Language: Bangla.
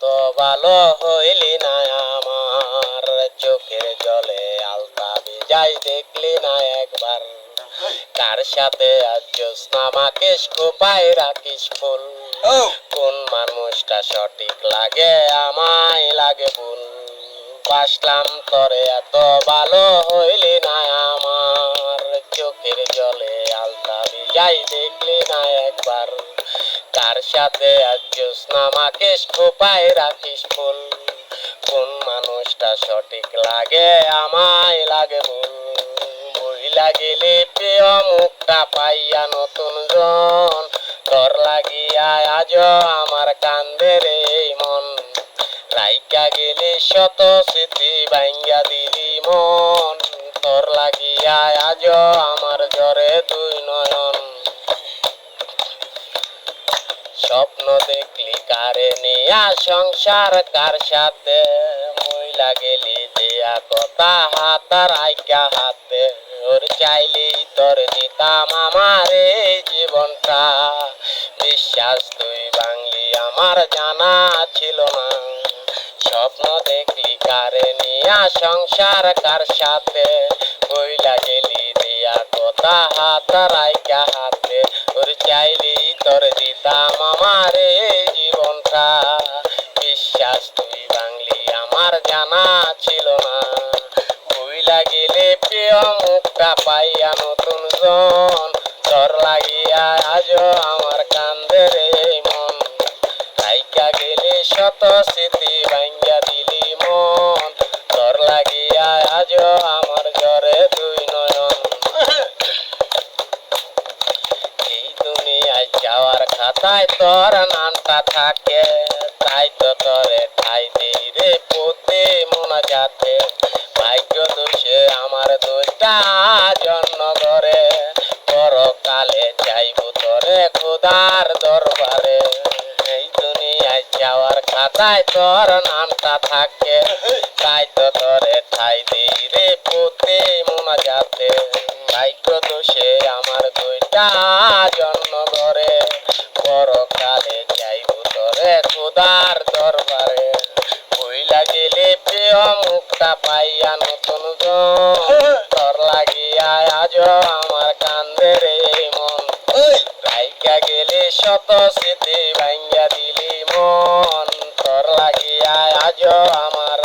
এত ভালো হইলি না আমার। চোখের জলে আলতা বিজাই দেখলি না একবার। কার সাথে আজ জ্যোৎস্না মাকে খোপায় রাখিস ফুল। কোন মানুষটা সঠিক লাগে আমায় লাগে ভুল। বাসলাম তরে এত ভালো হইলি না আমার। চোখের জলে আলতা বিজাই দেখলি না একবার। কার সাথে আজ জ্যোৎস্না মাকে খোপায় রাখিস ফুল। কোন মানুষটা সঠিক লাগে, আমায় লাগে ভুল। মহিলা গেলে প্রিয় মুখটা পাইয়া নতুন জন। তোর লাগিয়া আজ আমার কান্দে রে মন। রাইকা গেলে শত স্মৃতি ভাঙ্গা দিলি মন। তোর লাগিয়া আজ আমার জ্বরে দুই নয়ন স্বপ্ন দেখলি, কারে নিয়া সংসার, কার সাথে মহিলা গেলি দেয়া কথা হাতার আইকা হাতে। ওর চাইলি তোর দিতাম আমার এই জীবনটা। বিশ্বাস তুই বাংলি আমার জানা ছিল না। স্বপ্ন দেখলি, কারে নিয়া সংসার, কার সাথে মহিলা গেলি দিয়া কথা হাতার আইকা হাতে। ওর চাইলি, তোর দিতাম আমার জীবনটা। বিশ্বাস তুই বাংলি আমার জানা ছিল না। মহিলা গেলে প্রিয় মুখটা পাইয়া নতুন জন। তোর লাগিয়া আজ আমার কান্দে মন। রাইকা গেলে শত স্মৃতি ভাঙ্গা দিলি মন। তোর লাগিয়া আজ আমার জ্বরে দুই নয়ন এই দুনিয়ায় খাতায় তোর নামটা থাকে, তাই তো তোরে ঠাই দিই রে পোতে মনা যাতে। ভাগ্য দোষে আমার দোষটা জন্ম করে পরকালে চাইব তোরে খোদার দরবারে। এই দুনিয়ায় যাওয়ার খাতায় তোর নামটা থাকে, তাই তো তোরে ঠাই দিই রে পোতে মনা যাতে। ভাগ্য দোষে আমার দুইটা জন্ম করে পরকালে যাইব তোরে খোদার দরবারে। বইলা গেলে প্রিয় মুখটা পাইয়া নতুন তোর লাগিয়া আজ আমার কান্দে রে মন। রাইকা গেলে শত স্মৃতি ভাঙ্গা দিলি মন। তোর লাগিয়া আজ আমার